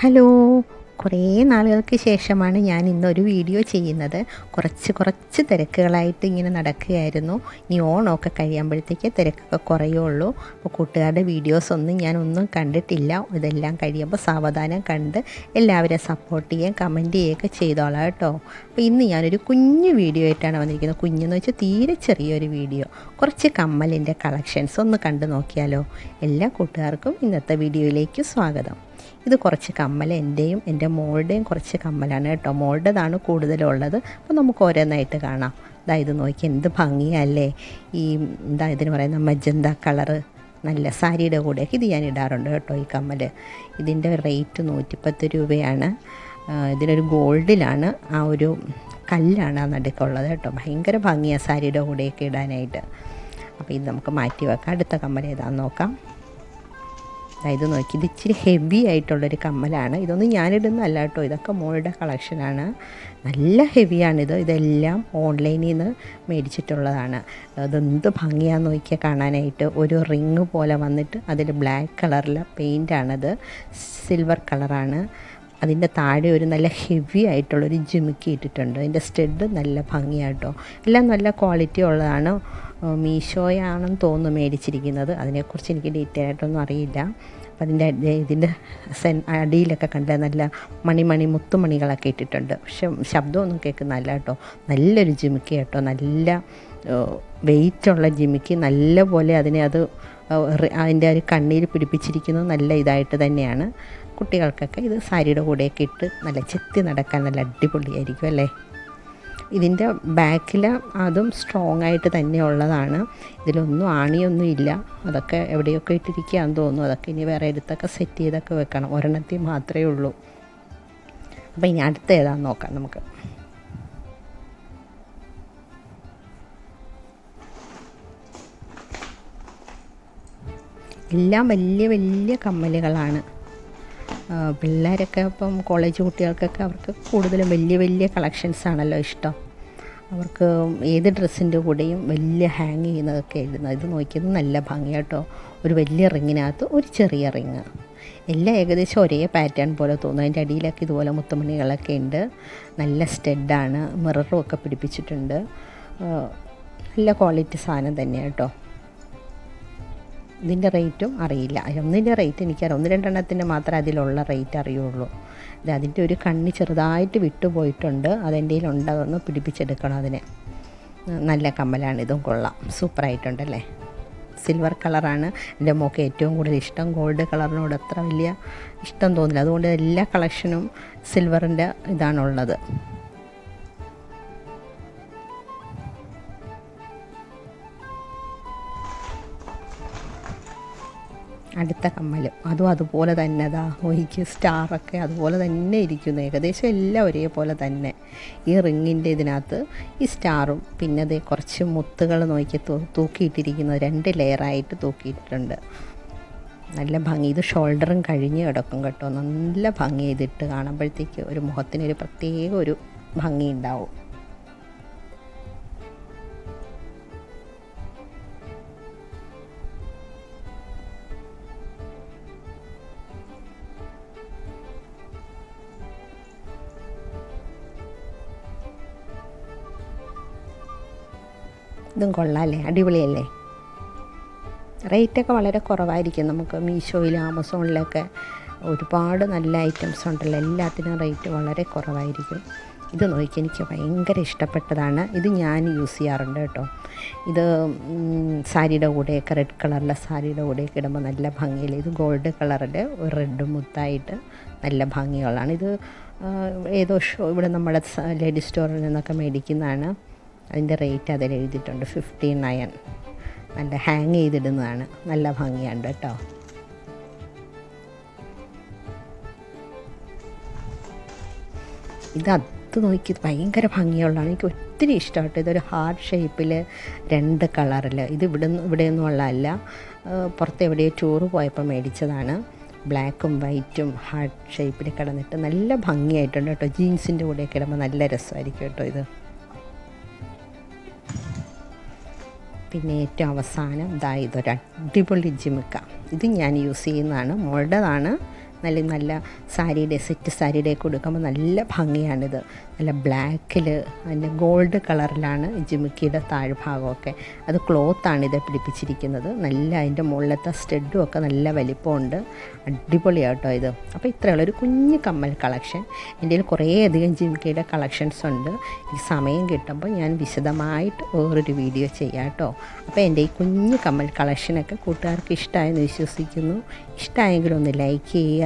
Hello. കുറേ നാളുകൾക്ക് ശേഷമാണ് ഞാൻ ഇന്നൊരു വീഡിയോ ചെയ്യുന്നത്. കുറച്ച് കുറച്ച് തിരക്കുകളായിട്ട് ഇങ്ങനെ നടക്കുകയായിരുന്നു. ഇനി ഓണമൊക്കെ കഴിയുമ്പോഴത്തേക്ക് തിരക്കൊക്കെ കുറയുള്ളൂ അപ്പോൾ കൂട്ടുകാരുടെ വീഡിയോസ് ഒന്നും ഞാൻ ഒന്നും കണ്ടിട്ടില്ല. ഇതെല്ലാം കഴിയുമ്പോൾ സാവധാനം കണ്ട് എല്ലാവരെയും സപ്പോർട്ട് ചെയ്യുകയും കമന്റ് ചെയ്യുകയൊക്കെ ചെയ്തോളാം കേട്ടോ. അപ്പോൾ ഇന്ന് ഞാനൊരു കുഞ്ഞു വീഡിയോ ആയിട്ടാണ് വന്നിരിക്കുന്നത്. കുഞ്ഞെന്ന് വെച്ചാൽ തീരെ ചെറിയൊരു വീഡിയോ. കുറച്ച് കമ്മലിന്റെ കളക്ഷൻസ് ഒന്ന് കണ്ടു നോക്കിയാലോ. എല്ലാ കൂട്ടുകാർക്കും ഇന്നത്തെ വീഡിയോയിലേക്ക് സ്വാഗതം. ഇത് കുറച്ച് കമ്മൽ എന്റെയും എന്റെ മോളുടെയും കുറച്ച് കമ്മലാണ് കേട്ടോ. മോളുടേതാണ് കൂടുതലുള്ളത്. അപ്പോൾ നമുക്ക് ഓരോന്നായിട്ട് കാണാം. ഇതാ ഇത് നോക്കി എന്ത് ഭംഗിയല്ലേ. ഈ എന്താ ഇതിന് പറയുന്ന മജന്ത കളറ് നല്ല സാരിയുടെ കൂടെയൊക്കെ ഇത് ഞാൻ ഇടാറുണ്ട് കേട്ടോ ഈ കമ്മൽ. ഇതിന്റെ റേറ്റ് നൂറ്റിപ്പത്ത് രൂപയാണ്. ഇതിനൊരു ഗോൾഡിലാണ്. ആ ഒരു കല്ലാണ് ആ നടുക്കുള്ളത് കേട്ടോ. ഭയങ്കര ഭംഗിയാണ് സാരിയുടെ കൂടെയൊക്കെ ഇടാനായിട്ട്. അപ്പോൾ ഇത് നമുക്ക് മാറ്റി വെക്കാം. അടുത്ത കമ്മൽ ഏതാണെന്ന് നോക്കാം. ഇത് നോക്കി ഇത് ഇച്ചിരി ഹെവി ആയിട്ടുള്ളൊരു കമ്മലാണ്. ഇതൊന്നും ഞാനിടുന്നതല്ല കേട്ടോ. ഇതൊക്കെ മോളുടെ കളക്ഷനാണ് നല്ല ഹെവിയാണിത് ഇതെല്ലാം ഓൺലൈനിൽ നിന്ന് മേടിച്ചിട്ടുള്ളതാണ്. അതെന്ത് ഭംഗിയാന്ന് നോക്കിയാൽ കാണാനായിട്ട്. ഒരു റിങ് പോലെ വന്നിട്ട് അതിൽ ബ്ലാക്ക് കളറിലെ പെയിന്റാണത് സിൽവർ കളറാണ് അതിന്റെ താഴെ ഒരു നല്ല ഹെവി ആയിട്ടുള്ളൊരു ജിമിക്കി ഇട്ടിട്ടുണ്ട്. അതിന്റെ സ്റ്റെഡ് നല്ല ഭംഗിയാട്ടോ. എല്ലാം നല്ല ക്വാളിറ്റി ഉള്ളതാണ്. മീഷോയാണെന്ന് തോന്നുന്നു മേടിച്ചിരിക്കുന്നത്. അതിനെക്കുറിച്ച് എനിക്ക് ഡീറ്റെയിൽ ആയിട്ടൊന്നും അറിയില്ല. അപ്പം അതിന്റെ ഇതിന്റെ സെൻ അടിയിലൊക്കെ കണ്ട നല്ല മണിമണി മുത്തുമണികളൊക്കെ ഇട്ടിട്ടുണ്ട്. പക്ഷെ ശബ്ദമൊന്നും കേൾക്കുന്നില്ല കേട്ടോ. നല്ലൊരു ജിമിക്കി കേട്ടോ. നല്ല വെയിറ്റുള്ള ജിമിക്ക്. നല്ല പോലെ അതിനെ അത് അതിന്റെ ഒരു കണ്ണീർ പിടിപ്പിച്ചിരിക്കുന്നത് നല്ല ഇതായിട്ട് തന്നെയാണ്. കുട്ടികൾക്കൊക്കെ ഇത് സാരിയുടെ കൂടെയൊക്കെ ഇട്ട് നല്ല ചെത്തി നടക്കാൻ നല്ല അടിപൊളിയായിരിക്കും അല്ലേ? ഇതിന്റെ ബാക്കിൽ അതും സ്ട്രോങ് ആയിട്ട് തന്നെ ഉള്ളതാണ്. ഇതിലൊന്നും ആണിയൊന്നും ഇല്ല. അതൊക്കെ എവിടെയൊക്കെ ഇട്ടിരിക്കുകയാണെന്ന് തോന്നുന്നു. അതൊക്കെ ഇനി വേറെ എടുത്തൊക്കെ സെറ്റ് ചെയ്തൊക്കെ വെക്കണം. ഒരെണ്ണത്തിൽ മാത്രമേ ഉള്ളൂ. അപ്പോൾ ഇനി അടുത്ത ഏതാണെന്ന് നോക്കാം നമുക്ക്. എല്ലാം വലിയ വലിയ കമ്മലുകളാണ്. പിള്ളേരൊക്കെ ഇപ്പം കോളേജ് കുട്ടികൾക്കൊക്കെ അവർക്ക് കൂടുതലും വലിയ വലിയ കളക്ഷൻസ് ആണല്ലോ ഇഷ്ടം. അവർക്ക് ഏത് ഡ്രസ്സിന്റെ കൂടെയും വലിയ ഹാങ് ചെയ്യുന്നതൊക്കെ ഇടുന്നത് ഇത് നോക്കിയത് നല്ല ഭംഗിയാട്ടോ ഒരു വലിയ റിങ്ങിനകത്ത് ഒരു ചെറിയ റിങ്. എല്ലാം ഏകദേശം ഒരേ പാറ്റേൺ പോലെ തോന്നും. അതിന്റെ അടിയിലൊക്കെ ഇതുപോലെ മുത്തുമണികളൊക്കെ ഉണ്ട്. നല്ല സ്റ്റെഡാണ് മിററും ഒക്കെ പിടിപ്പിച്ചിട്ടുണ്ട്. നല്ല ക്വാളിറ്റി സാധനം തന്നെയാണ് കേട്ടോ. ഇതിന്റെ റേറ്റും അറിയില്ല. ഒന്നിന്റെ റേറ്റ് എനിക്കറിയാം. ഒന്ന് രണ്ടെണ്ണത്തിന്റെ മാത്രമേ അതിലുള്ള റേറ്റ് അറിയുള്ളൂ. ഇത് അതിന്റെ ഒരു കണ്ണി ചെറുതായിട്ട് വിട്ടുപോയിട്ടുണ്ട്. അതെന്റെ ഉണ്ടതെന്ന് പിടിപ്പിച്ചെടുക്കണം അതിനെ. നല്ല കമ്മലാണ്. ഇതും കൊള്ളാം. സൂപ്പറായിട്ടുണ്ടല്ലേ? സിൽവർ കളറാണ് എന്റെ മോക്ക് ഏറ്റവും കൂടുതൽ ഇഷ്ടം ഗോൾഡ് കളറിനോട് അത്ര വലിയ ഇഷ്ടം തോന്നില്ല. അതുകൊണ്ട് എല്ലാ കളക്ഷനും സിൽവറിന്റെ ഇതാണുള്ളത്. അടുത്ത കമ്മലും അതും അതുപോലെ തന്നെ അതാ ഒരിക്കൽ സ്റ്റാറൊക്കെ അതുപോലെ തന്നെ ഇരിക്കുന്നു. ഏകദേശം എല്ലാം ഒരേപോലെ തന്നെ. ഈ റിങ്ങിന്റെ ഇതിനകത്ത് ഈ സ്റ്റാറും പിന്നെ അത് കുറച്ച് മുത്തുകൾ നോക്കി തൂക്കിയിട്ടിരിക്കുന്നത് രണ്ട് ലെയറായിട്ട് തൂക്കിയിട്ടുണ്ട്. നല്ല ഭംഗി. ഇത് ഷോൾഡറും കഴിഞ്ഞ് കിടക്കും കേട്ടോ. നല്ല ഭംഗി ഇതിട്ട് കാണുമ്പോഴത്തേക്ക് ഒരു മുഖത്തിനൊരു പ്രത്യേക ഒരു ഭംഗി ഉണ്ടാവും. ഇതും കൊള്ളാമല്ലേ അടിപൊളിയല്ലേ? റേറ്റൊക്കെ വളരെ കുറവായിരിക്കും നമുക്ക് മീഷോയിൽ ആമസോണിലൊക്കെ. ഒരുപാട് നല്ല ഐറ്റംസ് ഉണ്ടല്ലോ. എല്ലാത്തിനും റേറ്റ് വളരെ കുറവായിരിക്കും. ഇത് നോക്കി എനിക്ക് ഭയങ്കര ഇഷ്ടപ്പെട്ടതാണ്. ഇത് ഞാൻ യൂസ് ചെയ്യാറുണ്ട് കേട്ടോ. ഇത് സാരിയുടെ കൂടെയൊക്കെ റെഡ് കളറിലെ സാരിയുടെ കൂടെയൊക്കെ ഇടുമ്പോൾ നല്ല ഭംഗിയിൽ ഇത് ഗോൾഡ് കളറിൽ ഒരു റെഡ് മുത്തായിട്ട് നല്ല ഭംഗിയുള്ളതാണ്. ഇത് ഏതോ ഷോ ഇവിടെ നമ്മുടെ ലേഡീസ് സ്റ്റോറിൽ നിന്നൊക്കെ മേടിക്കുന്നതാണ്. അതിന്റെ റേറ്റ് അതിൽ എഴുതിയിട്ടുണ്ട്. ഫിഫ്റ്റി നയൻ നല്ല ഹാങ് ചെയ്തിടുന്നതാണ്. നല്ല ഭംഗിയാണ് കേട്ടോ. ഇത് അത് നോക്കി ഭയങ്കര ഭംഗിയുള്ളതാണ് എനിക്ക് ഒത്തിരി ഇഷ്ടമായിട്ട് ഇതൊരു ഹാർട്ട് ഷേപ്പിൽ രണ്ട് കളറിൽ ഇത് ഇവിടെ ഇവിടെയൊന്നും ഉള്ളതല്ല ഏഹ് പുറത്ത് എവിടെയോ ടൂറ് പോയപ്പോൾ മേടിച്ചതാണ്. ബ്ലാക്കും വൈറ്റും ഹാർട്ട് ഷേപ്പിൽ കിടന്നിട്ട് നല്ല ഭംഗിയായിട്ടുണ്ട് കേട്ടോ. ജീൻസിന്റെ കൂടെ കിടമ്പോൾ നല്ല രസമായിരിക്കും കേട്ടോ ഇത്. പിന്നെ ഏറ്റവും അവസാനം ദാ ഇതൊരു അടിപൊളി ജിമിക്ക. ഇത് ഞാൻ യൂസ് ചെയ്യുന്നതാണ് മോളുടേതാണ് നല്ല നല്ല സാരിയുടെ സെറ്റ് സാരിയുടെ കൊടുക്കുമ്പോൾ നല്ല ഭംഗിയാണിത്. നല്ല ബ്ലാക്കിൽ നല്ല ഗോൾഡ് കളറിലാണ് ജിമിക്കിയുടെ താഴ്ഭാഗമൊക്കെ. അത് ക്ലോത്താണ് ഇത് പിടിപ്പിച്ചിരിക്കുന്നത്. നല്ല അതിന്റെ മുകളിലത്തെ സ്റ്റെഡും ഒക്കെ നല്ല വലിപ്പമുണ്ട്. അടിപൊളിയാട്ടോ ഇത്. അപ്പോൾ ഇത്രയുള്ളൊരു കുഞ്ഞ് കമ്മൽ കളക്ഷൻ. എന്റെ കയ്യിൽ കുറേയധികം ജിമിക്കിയുടെ കളക്ഷൻസ് ഉണ്ട്. ഈ സമയം കിട്ടുമ്പോൾ ഞാൻ വിശദമായിട്ട് വേറൊരു വീഡിയോ ചെയ്യാം കേട്ടോ അപ്പോൾ എന്റെ ഈ കുഞ്ഞ് കമ്മൽ കളക്ഷനൊക്കെ കൂട്ടുകാർക്ക് ഇഷ്ടമായെന്ന് വിശ്വസിക്കുന്നു. ഇഷ്ടമായെങ്കിൽ ഒന്ന് ലൈക്ക് ചെയ്യുക